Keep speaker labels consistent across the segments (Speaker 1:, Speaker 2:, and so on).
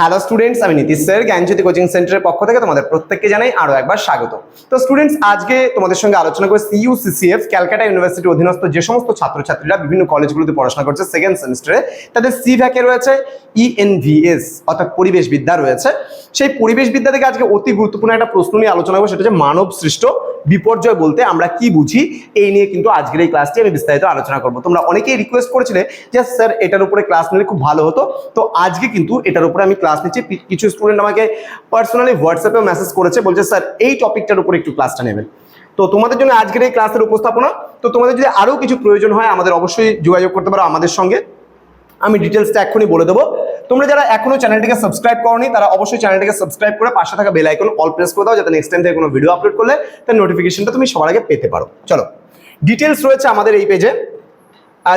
Speaker 1: Hello students আমি Nitish sir, জ্ঞানজ্যোতি coaching সেন্টারের পক্ষ থেকে তোমাদের প্রত্যেককে জানাই আরও একবার স্বাগত। তো স্টুডেন্টস আজকে তোমাদের সঙ্গে আলোচনা করে সিইউসিসিএফ ক্যালকাটা ইউনিভার্সিটির অধীনস্থ যে সমস্ত ছাত্রছাত্রীরা বিভিন্ন কলেজগুলোতে পড়াশোনা করছে সেকেন্ড সেমিস্টারে তাদের সি ভ্যাকে রয়েছে E ইএনভিএস অর্থাৎ পরিবেশ বিদ্যা রয়েছে। সেই পরিবেশ বিদ্যা থেকে আজকে অতি গুরুত্বপূর্ণ একটা প্রশ্ন নিয়ে আলোচনা করব, সেটা হচ্ছে মানব সৃষ্ট বিপর্যয় বলতে আমরা কি বুঝি? এই নিয়ে কিন্তু আজকের এই ক্লাসটি আমি বিস্তারিত আলোচনা করব। তোমরা অনেকেই রিকোয়েস্ট করেছিলে যে, স্যার, এটার উপরে ক্লাস নিলে খুব ভালো হতো। তো আজকে কিন্তু এটার উপরে আমি ক্লাস নিচ্ছি। কিছু স্টুডেন্ট আমাকে পার্সোনালি হোয়াটসঅ্যাপে মেসেজ করেছে, বলছে স্যার এই টপিকটার উপরে একটু ক্লাসটা নেবেন। তো তোমাদের জন্য আজকের এই ক্লাসের উপস্থাপনা। তো তোমাদের যদি আরও কিছু প্রয়োজন হয়, আমাদের অবশ্যই যোগাযোগ করতে পারো আমাদের সঙ্গে। আমি ডিটেলসটা এক্ষুনি বলে দেবো। তোমরা যারা এখনও চ্যানেলটিকে সাবস্ক্রাইব করনি, তারা অবশ্যই চ্যানেলটিকে সাবস্ক্রাইব করে পাশে থাকা বেল আইকন অল প্রেস করে দাও, যাতে নেক্সট টাইম থেকে কোনো ভিডিও আপলোড করলে তার নোটিফিকেশনটা তুমি সবার আগে পেতে পারো। চলো। ডিটেলস রয়েছে আমাদের এই পেজে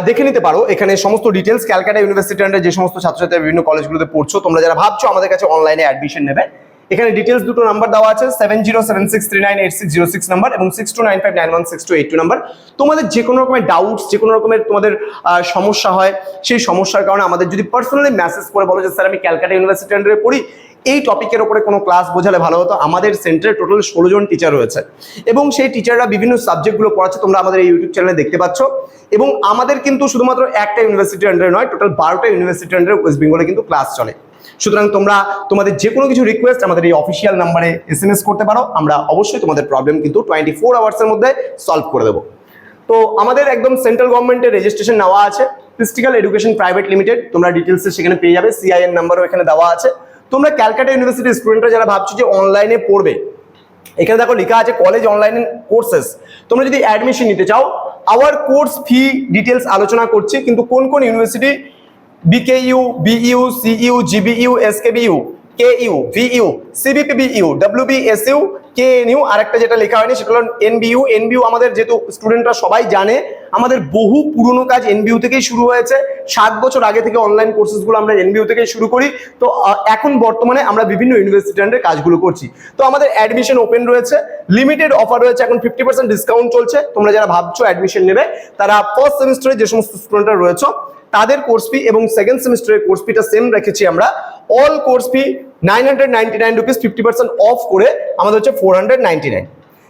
Speaker 1: দেখে নিতে পারো। এখানে সমস্ত ডিটেলস ক্যালকাটা ইউনিভার্সিটি আন্ডার যে সমস্ত ছাত্রছাত্রী বিভিন্ন কলেজগুলোতে পড়ছো, তোমরা যারা ভাবছ আমাদের কাছে অনলাইনে অ্যাডমিশন নেবে, এখানে ডিটেলস দুটো নাম্বার দেওয়া আছে seven zero seven six three nine eight six zero six number এবং six two nine five nine one six two eight two number তোমাদের যে কোনো রকমের ডাউটস যে কোনো রকমের তোমাদের সমস্যা হয়, সেই সমস্যার কারণে আমাদের যদি পার্সোনালি মেসেজ করে বলো যে, স্যার, আমি ক্যালকাটা ইউনিভার্সিটি আন্ডারে পড়ি। এই টপিকের উপরে কোনো ক্লাস বোঝালে ভালো হতো। আমাদের সেন্টারে টোটাল ষোলো জন টিচার রয়েছে। এবং সেই টিচাররা বিভিন্ন সাবজেক্টগুলো পড়াচ্ছে, তোমরা আমাদের এই ইউটিউব চ্যানেলে দেখতে পাচ্ছ। এবং আমাদের কিন্তু শুধুমাত্র একটা ইউনিভার্সিটির আন্ডারে নয় টোটাল বারোটা ইউনিভার্সিটির আন্ডারে ওয়েস্ট বেঙ্গলে কিন্তু ক্লাস চলে। সুতরাং তোমরা, তোমাদের যে কোনো কিছু রিকোয়েস্ট আমাদের এই অফিসিয়াল নাম্বারে এস এম এস করতে পারো। আমরা অবশ্যই তোমাদের প্রবলেম কিন্তু টোয়েন্টি ফোর আওয়ার্সের মধ্যে সলভ করে দেবো। তো আমাদের একদম সেন্ট্রাল গভর্নমেন্টের রেজিস্ট্রেশন নেওয়া আছে। ফিজিক্যাল এডুকেশন প্রাইভেট লিমিটেড তোমরা ডিটেলসে সেখানে পেয়ে যাবে। সিআইএন নাম্বারও এখানে দেওয়া আছে। তোমরা ক্যালকাটা ইউনিভার্সিটির স্টুডেন্টরা যারা ভাবছ যে অনলাইনে পড়বে, এখানে দেখো লেখা আছে কলেজ অনলাইন কোর্সেস তোমরা যদি অ্যাডমিশন নিতে চাও আওয়ার কোর্স ফি ডিটেলস আলোচনা করছি, কিন্তু কোন কোন university BKU BU CU GBU SKBU KU VU CBPBU WBSU KNU আরেকটা যেটা লেখা হয়নি, সেটা হলো এনবিইউ। এনবিউ আমাদের যেহেতু স্টুডেন্টরা সবাই জানে, আমাদের বহু পুরনো কাজ এনবিইউ থেকেই শুরু হয়েছে। সাত বছর আগে থেকে অনলাইন কোর্সেসগুলো আমরা এনবিইউ থেকেই শুরু করি। তো এখন বর্তমানে আমরা বিভিন্ন ইউনিভার্সিটি কাজগুলো করছি। তো, আমাদের অ্যাডমিশন ওপেন রয়েছে। লিমিটেড অফার রয়েছে, এখন ফিফটি ডিসকাউন্ট চলছে। তোমরা যারা ভাবছ অ্যাডমিশন নেবে, তারা ফার্স্ট সেমিস্টারে যে সমস্ত স্টুডেন্টরা রয়েছে তাদের কোর্স ফি এবং সেকেন্ড সেমিস্টারের কোর্স ফিটা সেম রেখেছি আমরা। All course fee nine hundred ninety nine rupees fifty percent off করে আমাদের হচ্ছে ফোর হান্ড্রেড নাইন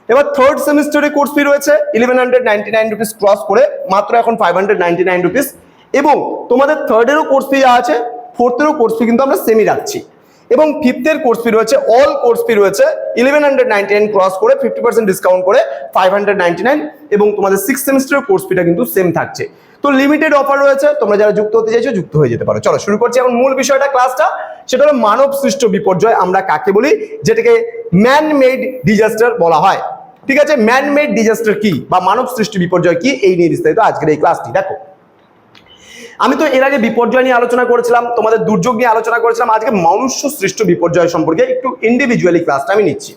Speaker 1: এবার থার্ড সেমিস্টারে কোর্স ফি রয়েছে eleven hundred nine rupees cross করে, মাত্র এখন five hundred ninety nine rupees এবং তোমাদের থার্ডেরও কোর্স ফি যা আছে ফোর্থেরও কোর্স ফি কিন্তু আমরা সেমি রাখছি। এবং ফিফথের কোর্স ফি রয়েছে অল কোর্স ফি রয়েছে eleven hundred ninety nine cross করে ফিফটি পার্সেন্ট ডিসকাউন্ট করে ফাইভ হান্ড্রেড নাইন এবং তোমাদের সিক্স সেমিস্টারের কোর্স ফিটা কিন্তু সেম থাকছে। তো লিমিটেড অফার রয়েছে, তোমরা যারা যুক্ত হতে চাইছো যুক্ত হয়ে যেতে পারো। চলো, শুরু করছি এখন মূল বিষয়টা ক্লাসটা সেটা হলো মানব সৃষ্ট বিপর্যয়, আমরা কাকে বলি? যেটাকে ম্যান মেড ডিজাস্টার বলা হয়। ঠিক আছে? ম্যান মেড ডিজাস্টার কি বা মানব সৃষ্ট বিপর্যয় কি? এই নিয়ে বিস্তারিত আজকের এই ক্লাসটি দেখো, আমি তো এর আগে বিপর্যয় নিয়ে আলোচনা করেছিলাম, তোমাদের দুর্যোগ নিয়ে আলোচনা করেছিলাম, আজকে মনুষ্য সৃষ্ট বিপর্যয় সম্পর্কে একটু ইন্ডিভিজুয়ালি ক্লাসটা আমি নিচ্ছি।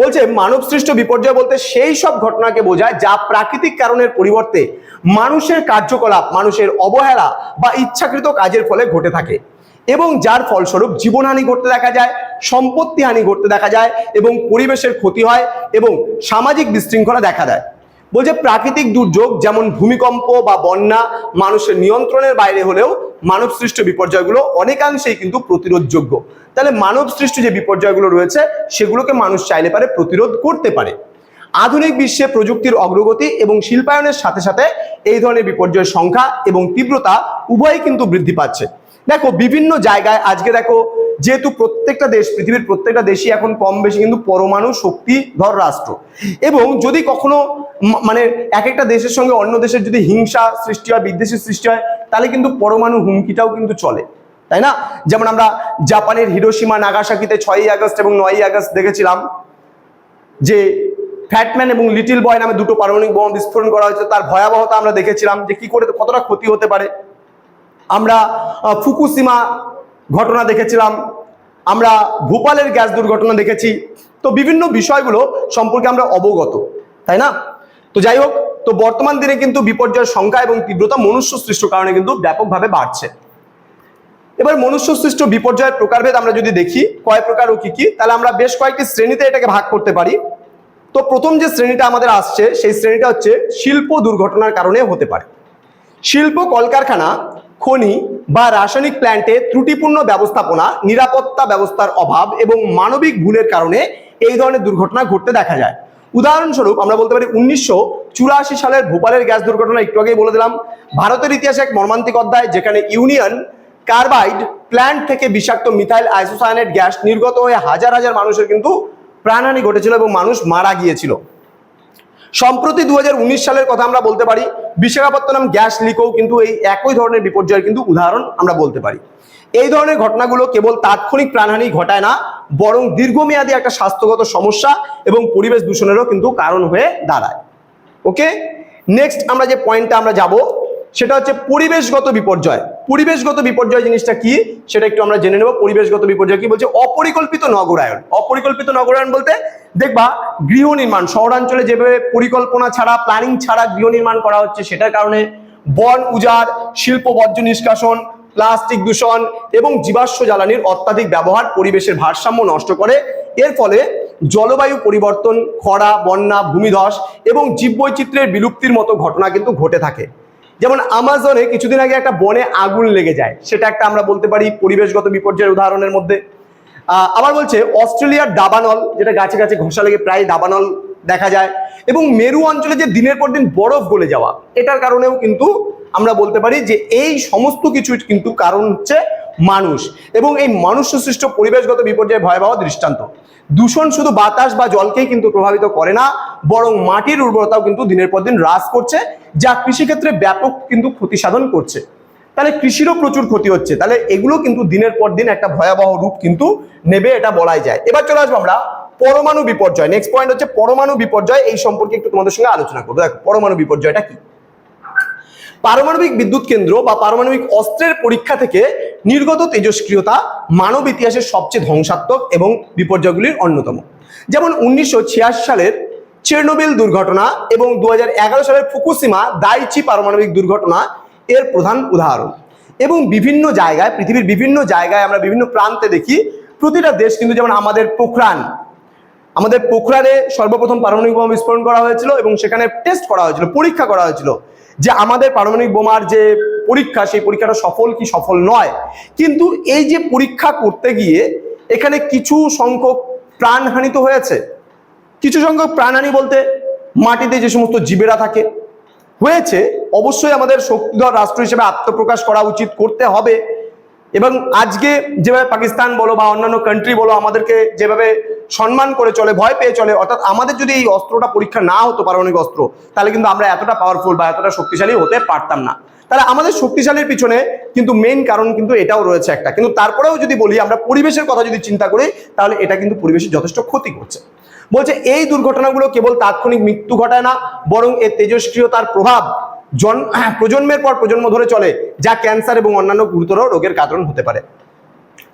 Speaker 1: বলছে, মানব সৃষ্ট বিপর্যয় বলতে সেই সব ঘটনাকে বোঝায় যা প্রাকৃতিক কারণের পরিবর্তে মানুষের কার্যকলাপ, মানুষের অবহেলা বা ইচ্ছাকৃত কাজের ফলে ঘটে থাকে। এবং যার ফলস্বরূপ জীবনহানি ঘটতে দেখা যায় সম্পত্তি হানি ঘটতে দেখা যায় এবং পরিবেশের ক্ষতি হয় এবং সামাজিক বিশৃঙ্খলা দেখা দেয়। বলছে প্রাকৃতিক দুর্যোগ যেমন ভূমিকম্প বা বন্যা মানুষের নিয়ন্ত্রণের বাইরে হলেও মানব সৃষ্ট বিপর্যয়গুলো অনেকাংশেই কিন্তু প্রতিরোধযোগ্য। তাহলে মানব সৃষ্ট যে বিপর্যয়গুলো রয়েছে, সেগুলোকে মানুষ চাইলে পারে প্রতিরোধ করতে পারে। আধুনিক বিশ্বে প্রযুক্তির অগ্রগতি এবং শিল্পায়নের সাথে সাথে এই ধরনের বিপর্যয়ের সংখ্যা এবং তীব্রতা উভয়ই কিন্তু বৃদ্ধি পাচ্ছে। দেখো, বিভিন্ন জায়গায় আজকে দেখো, যেহেতু প্রত্যেকটা দেশ, পৃথিবীর প্রত্যেকটা দেশই এখন কম বেশি কিন্তু পরমাণু শক্তিধর রাষ্ট্র। এবং যদি কখনো মানে এক একটা দেশের সঙ্গে অন্য দেশের যদি হিংসা সৃষ্টি হয়, বিদ্বেষের সৃষ্টি হয়, তাহলে কিন্তু পরমাণু হুমকিটাও কিন্তু চলে। তাই না? যেমন আমরা জাপানের হিরোসীমা নাগাসাকিতে ছয়ই আগস্ট এবং নয়ই আগস্ট দেখেছিলাম যে ফ্যাটম্যান এবং লিটিল বয় নামে দুটো পারমাণবিক বোমা বিস্ফোরণ করা হয়েছে। তার ভয়াবহতা আমরা দেখেছিলাম যে কি করে, কতটা ক্ষতি হতে পারে। আমরা ফুকুসিমা ঘটনা দেখেছিলাম। আমরা ভোপালের গ্যাস দুর্ঘটনা দেখেছি। তো বিভিন্ন বিষয়গুলো সম্পর্কে আমরা অবগত, তাই না? তো যাই হোক, তো বর্তমান দিনে কিন্তু বিপর্যয়ের সংখ্যা এবং তীব্রতা মনুষ্য সৃষ্ট কারণে কিন্তু ব্যাপকভাবে বাড়ছে। এবার মনুষ্য সৃষ্ট বিপর্যয়ের প্রকারভেদ আমরা যদি দেখি, কয় প্রকার ও কি কি, তাহলে আমরা বেশ কয়েকটি শ্রেণীতে এটাকে ভাগ করতে পারি। তো প্রথম যে শ্রেণীটা আমাদের আসছে, সেই শ্রেণীটা হচ্ছে শিল্প দুর্ঘটনার কারণে হতে পারে। শিল্প কলকারখানা, খনি বা রাসায়নিক প্ল্যান্টে ত্রুটিপূর্ণ ব্যবস্থাপনা, নিরাপত্তা ব্যবস্থার অভাব এবং মানবিক ভুলের কারণে এই ধরনের দুর্ঘটনা ঘটতে দেখা যায়। উদাহরণস্বরূপ আমরা বলতে পারি উনিশশো চুরাশি সালের ভোপালের গ্যাস দুর্ঘটনা, একটু আগেই বলে দিলাম। ভারতের ইতিহাসে এক মর্মান্তিক অধ্যায় যেখানে ইউনিয়ন কার্বাইড প্ল্যান্ট থেকে বিষাক্ত মিথাইল আইসোসায়ানেট গ্যাস নির্গত হয়ে হাজার হাজার মানুষের কিন্তু প্রাণহানি ঘটেছিল এবং মানুষ মারা গিয়েছিল। সম্প্রতি দু হাজার উনিশ সালের কথা আমরা বলতে পারি, বিশাখাপত্তনম গ্যাস লিকও কিন্তু এই একই ধরনের বিপর্যয়ের কিন্তু উদাহরণ আমরা বলতে পারি। এই ধরনের ঘটনাগুলো কেবল তাৎক্ষণিক প্রাণহানি ঘটায় না, বরং দীর্ঘমেয়াদী একটা স্বাস্থ্যগত সমস্যা এবং পরিবেশ দূষণেরও কিন্তু কারণ হয়ে দাঁড়ায়। ওকে? নেক্সট আমরা যে পয়েন্টটা আমরা যাব, সেটা হচ্ছে পরিবেশগত বিপর্যয়। পরিবেশগত বিপর্যয় জিনিসটা কি? সেটা একটু আমরা জেনে নেব। পরিবেশগত বিপর্যয় কি বলছে? অপরিকল্পিত নগরায়ন। অপরিকল্পিত নগরায়ন বলতে দেখবা, গৃহ নির্মাণ, শহরাঞ্চলে যেভাবে পরিকল্পনা ছাড়া প্ল্যানিং ছাড়া গৃহ নির্মাণ করা হচ্ছে, সেটার কারণে বন, উজাড় শিল্প বর্জ্য নিষ্কাশন, প্লাস্টিক দূষণ এবং জীবাশ্ম জ্বালানির অত্যাধিক ব্যবহার পরিবেশের ভারসাম্য নষ্ট করে। এর ফলে জলবায়ু পরিবর্তন, খরা, বন্যা, ভূমিধস এবং জীববৈচিত্র্যের বিলুপ্তির মতো ঘটনা কিন্তু ঘটে থাকে। যেমন আমাজনে কিছুদিন আগে একটা বনে আগুন লেগে যায়। সেটা একটা আমরা বলতে পারি পরিবেশগত বিপর্যয়ের উদাহরণের মধ্যে। আবার বলছে অস্ট্রেলিয়ার দাবানল, যেটা গাছে গাছে ঘষা লেগে প্রায় দাবানল দেখা যায়। এবং মেরু অঞ্চলে যে দিনের পর দিন বরফ গলে যাওয়া, এটার কারণেও কিন্তু আমরা বলতে পারি যে এই সমস্ত কিছু কিন্তু কারণ হচ্ছে মানুষ। এবং এই মানুষ সৃষ্ট পরিবেশগত বিপর্যয় ভয়াবহ দৃষ্টান্ত। দূষণ শুধু বাতাস বা জলকেই কিন্তু প্রভাবিত করে না, বরং মাটির উর্বরতাও কিন্তু দিনের পর দিন হ্রাস করছে, যা কৃষিক্ষেত্রে ব্যাপক কিন্তু ক্ষতি সাধন করছে। তাহলে কৃষিরও প্রচুর ক্ষতি হচ্ছে। তাহলে এগুলো কিন্তু দিনের পর দিন একটা ভয়াবহ রূপ কিন্তু নেবে, এটা বলাই যায়। এবার চলে আসব আমরা পরমাণু বিপর্যয়। নেক্সট পয়েন্ট হচ্ছে পরমাণু বিপর্যয়। এই সম্পর্কে একটু তোমাদের সঙ্গে আলোচনা করব। দেখো, পরমাণু বিপর্যয়টা কি? পারমাণবিক বিদ্যুৎ কেন্দ্র বা পারমাণবিক অস্ত্রের পরীক্ষা থেকে নির্গত তেজস্ক্রিয়তা মানব ইতিহাসের সবচেয়ে ধ্বংসাত্মক এবং বিপর্যয়গুলির অন্যতম। যেমন উনিশশো সালের চেরনোবিল দুর্ঘটনা এবং দু হাজার এগারো সালের ফুকুসিমা দাইচি পারমাণবিক দুর্ঘটনা এর প্রধান উদাহরণ। এবং বিভিন্ন জায়গায়, পৃথিবীর বিভিন্ন জায়গায় আমরা বিভিন্ন প্রান্তে দেখি, প্রতিটা দেশ কিন্তু যেমন আমাদের পোখরান, আমাদের পোখরানে সর্বপ্রথম পারমাণবিক বোমা বিস্ফোরণ করা হয়েছিল এবং সেখানে টেস্ট করা হয়েছিল, পরীক্ষা করা হয়েছিল যে আমাদের পারমাণবিক বোমার যে পরীক্ষা, সেই পরীক্ষাটা সফল কি সফল নয়। কিন্তু এই যে পরীক্ষা করতে গিয়ে এখানে কিছু সংখ্যক প্রাণহানি তো হয়েছে। কিছু সংখ্যক প্রাণহানি বলতে মাটিতে যে সমস্ত জীবেরা থাকে, হয়েছে। অবশ্যই আমাদের শক্তিধর রাষ্ট্র হিসেবে আত্মপ্রকাশ করা উচিত, করতে হবে। এবং আজকে যেভাবে পাকিস্তান বলো বা অন্যান্য কান্ট্রি বলো, আমাদেরকে যেভাবে সম্মান করে চলে, ভয় পেয়ে চলে, অর্থাৎ আমাদের যদি এই অস্ত্রটা পরীক্ষা না হতো পারমাণবিক অস্ত্র, তাহলে কিন্তু আমরা এতটা পাওয়ারফুল বা এতটা শক্তিশালী হতে পারতাম না। তাহলে আমাদের শক্তিশালীর পিছনে কিন্তু মেইন কারণ কিন্তু এটাও রয়েছে একটা। কিন্তু তারপরেও যদি বলি, আমরা পরিবেশের কথা যদি চিন্তা করি, তাহলে এটা কিন্তু পরিবেশের যথেষ্ট ক্ষতি করছে। বলছে, এই দুর্ঘটনাগুলো কেবল তাৎক্ষণিক মৃত্যু ঘটায় না, বরং এর তেজস্ক্রিয়তার প্রভাব জন প্রজন্মের পর প্রজন্ম ধরে চলে, যা ক্যান্সার এবং অন্যান্য গুরুতর রোগের কারণ হতে পারে।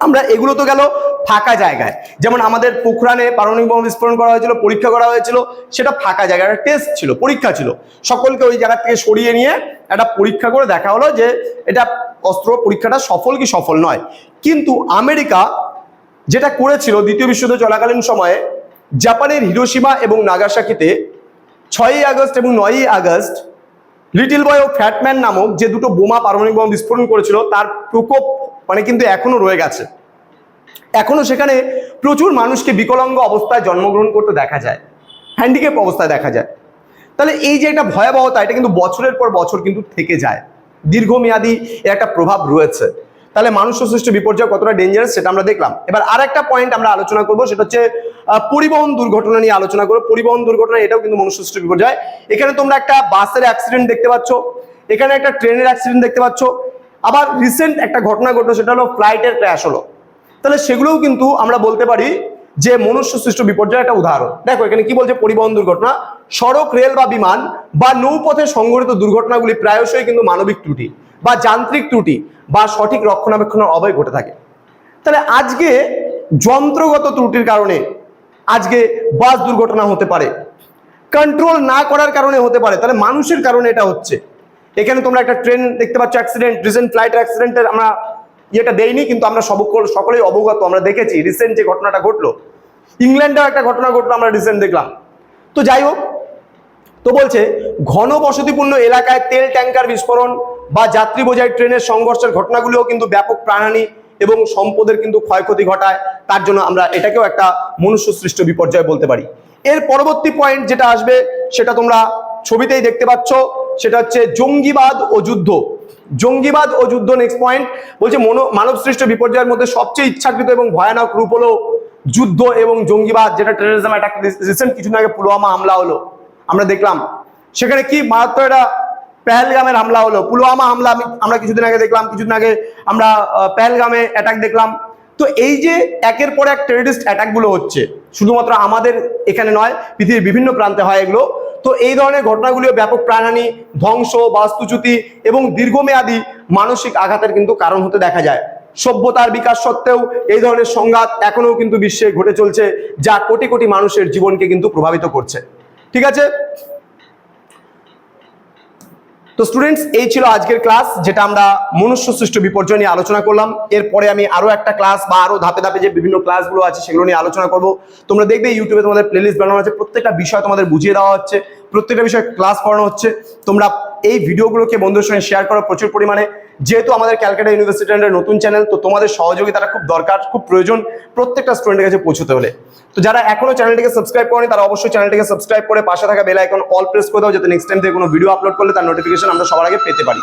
Speaker 1: আমরা এগুলো তো গেল ফাঁকা জায়গায়। যেমন আমাদের পোখরানে পারমাণবিক বোমা বিস্ফোরণ করা হয়েছিল, পরীক্ষা করা হয়েছিল, সেটা ফাঁকা জায়গায়, একটা টেস্ট ছিল, পরীক্ষা ছিল। সকলকে ওই জায়গা থেকে সরিয়ে নিয়ে একটা পরীক্ষা করে দেখা হলো যে এটা অস্ত্র পরীক্ষাটা সফল কি সফল নয়। কিন্তু আমেরিকা যেটা করেছিল দ্বিতীয় বিশ্বযুদ্ধ চলাকালীন সময়ে, জাপানের হিরোসীমা এবং নাগাসাকিতে ছয়ই আগস্ট এবং নয়ই আগস্ট লিটিল বয় ও ফ্যাটম্যান নামক যে দুটো বোমা পারমাণবিক বোমা বিস্ফোরণ করেছিল, তার প্রকোপ মানে কিন্তু এখনও রয়ে গেছে। এখনও সেখানে প্রচুর মানুষকে বিকলাঙ্গ অবস্থায় জন্মগ্রহণ করতে দেখা যায় হ্যান্ডিক্যাপ অবস্থায় দেখা যায়। তাহলে এই যে একটা ভয়াবহতা, এটা কিন্তু বছরের পর বছর কিন্তু থেকে যায়। দীর্ঘমেয়াদী একটা প্রভাব রয়েছে। তাহলে মানুষ সৃষ্ট বিপর্যয় কতটা ডেঞ্জারাস সেটা আমরা দেখলাম। এবার আর একটা পয়েন্ট আমরা আলোচনা করব, সেটা হচ্ছে পরিবহন দুর্ঘটনা নিয়ে আলোচনা করব। পরিবহন দুর্ঘটনা এটাও কিন্তু মনুষ্য সৃষ্ট বিপর্যয়। এখানে তোমরা একটা বাসের অ্যাক্সিডেন্ট দেখতে পাচ্ছ, এখানে একটা ট্রেনের অ্যাক্সিডেন্ট দেখতে পাচ্ছ আবার রিসেন্ট একটা ঘটনা ঘটলো, সেটা হলো ফ্লাইটের ক্র্যাশ হলো। তাহলে সেগুলোও কিন্তু আমরা বলতে পারি যে মনুষ্য সৃষ্ট বিপর্যয় একটা উদাহরণ। দেখো, এখানে কি বলছে পরিবহন দুর্ঘটনা? সড়ক, রেল বা বিমান বা নৌপথে সংঘটিত দুর্ঘটনাগুলি প্রায়শই কিন্তু মানবিক ত্রুটি বা যান্ত্রিক ত্রুটি বা সঠিক রক্ষণাবেক্ষণের অভাবে ঘটে থাকে। তাহলে আজকে যন্ত্রগত ত্রুটির কারণে আজকে বাস দুর্ঘটনা হতে পারে। কন্ট্রোল না করার কারণে হতে পারে। তাহলে মানুষের কারণে এটা হচ্ছে। এখানে তোমরা একটা ট্রেন দেখতে পাচ্ছ অ্যাক্সিডেন্ট রিসেন্ট ফ্লাইট অ্যাক্সিডেন্টের আমরা ইয়েটা দেইনি, কিন্তু আমরা সকল সকলেই অবগত, আমরা দেখেছি রিসেন্ট যে ঘটনাটা ঘটলো। ইংল্যান্ডেও একটা ঘটনা ঘটলো, আমরা রিসেন্ট দেখলাম। তো যাই হোক, তো বলছে, ঘন বসতিপূর্ণ এলাকায় তেল ট্যাঙ্কার বিস্ফোরণ বা যাত্রী বোঝাই ট্রেনের সংঘর্ষের ঘটনাগুলিও কিন্তু ব্যাপক প্রাণহানি এবং সম্পদের কিন্তু ক্ষয়ক্ষতি ঘটায়। তার জন্য আমরা এটাকেও একটা মনুষ্য সৃষ্ট বিপর্যয় বলতে পারি। এর পরবর্তী পয়েন্ট যেটা আসবে, সেটা তোমরা ছবিতেই দেখতে পাচ্ছ, সেটা হচ্ছে জঙ্গিবাদ ও যুদ্ধ। জঙ্গিবাদ ও যুদ্ধ নেক্সট পয়েন্ট বলছে মনো মানব সৃষ্ট বিপর্যয়ের মধ্যে সবচেয়ে ইচ্ছাকৃত এবং ভয়ানক রূপ হলো যুদ্ধ এবং জঙ্গিবাদ, যেটা টেরোরিজম অ্যাটাক রিসেন্ট কিছুদিন আগে পুলওয়ামা হামলা হলো। আমরা দেখলাম। সেখানে কি মারাত্মক একটা পেহেলগামের হামলা হলো। পুলওয়ামা হামলা আমি আমরা কিছুদিন আগে দেখলাম, কিছুদিন আগে আমরা পেহেলগামে অ্যাটাক দেখলাম। তো এই যে একের পর এক টেররিস্ট অ্যাটাকগুলো হচ্ছে, শুধুমাত্র আমাদের এখানে নয়, পৃথিবীর বিভিন্ন প্রান্তে হয় এগুলো। তো এই ধরনের ঘটনাগুলিও ব্যাপক প্রাণহানি, ধ্বংস, বাস্তুচ্যুতি এবং দীর্ঘমেয়াদী মানসিক আঘাতের কিন্তু কারণ হতে দেখা যায়। সভ্যতার বিকাশ সত্ত্বেও এই ধরনের সংঘাত এখনও কিন্তু বিশ্বে ঘটে চলছে, যা কোটি কোটি মানুষের জীবনকে কিন্তু প্রভাবিত করছে। ঠিক আছে? তো স্টুডেন্টস এই ছিল আজকের ক্লাস যেটা আমরা মনুষ্য সৃষ্ট বিপর্যয় নিয়ে আলোচনা করলাম। এরপরে আমি আরও একটা ক্লাস বা আরও ধাপে ধাপে যে বিভিন্ন ক্লাসগুলো আছে সেগুলো নিয়ে আলোচনা করব। তোমরা দেখবে ইউটিউবে তোমাদের প্লেলিস্ট বানানো আছে, প্রত্যেকটা বিষয় তোমাদের বুঝিয়ে দেওয়া হচ্ছে, প্রত্যেকটা বিষয়ে ক্লাস করানো হচ্ছে। তোমরা এই ভিডিওগুলোকে বন্ধুদের সঙ্গে শেয়ার করো প্রচুর পরিমাণে। যেহেতু আমাদের ক্যালকাটা ইউনিভার্সিটি ইউনিভার্সিটির নতুন চ্যানেল তো তোমাদের সহযোগিতাটা খুব দরকার, খুব প্রয়োজন প্রত্যেকটা স্টুডেন্টের কাছে পৌঁছতে হলে। তো যারা এখনও চ্যানেলটিকে সাবস্ক্রাইব করেনি, তারা অবশ্যই চ্যানেলটিকে সাবস্ক্রাইব করে পাশে থাকা বেল আইকন অল প্রেস করে দাও, যাতে নেক্সট টাইম থেকে কোনো ভিডিও আপলোড করলে তার নোটিফিকেশন আমরা সবার আগে পেতে পারি।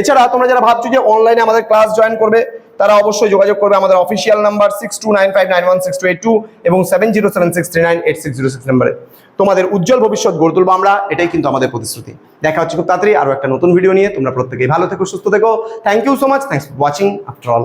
Speaker 1: এছাড়া তোমরা যারা ভাবছ যে অনলাইনে আমাদের ক্লাস জয়েন করবে তারা অবশ্যই যোগাযোগ করবে আমাদের official number six two nine five nine one six two eight two এবং seven zero seven six three nine eight six zero six নাম্বারে। তোমাদের উজ্জ্বল ভবিষ্যৎ গড়ে তুলবো আমরা, এটাই কিন্তু আমাদের প্রতিশ্রুতি। দেখা হচ্ছে খুব তাড়াতাড়ি আরও একটা নতুন ভিডিও নিয়ে। তোমরা প্রত্যেকেই ভালো থেকো, সুস্থ থেকো। Thank you so much thanks for watching after all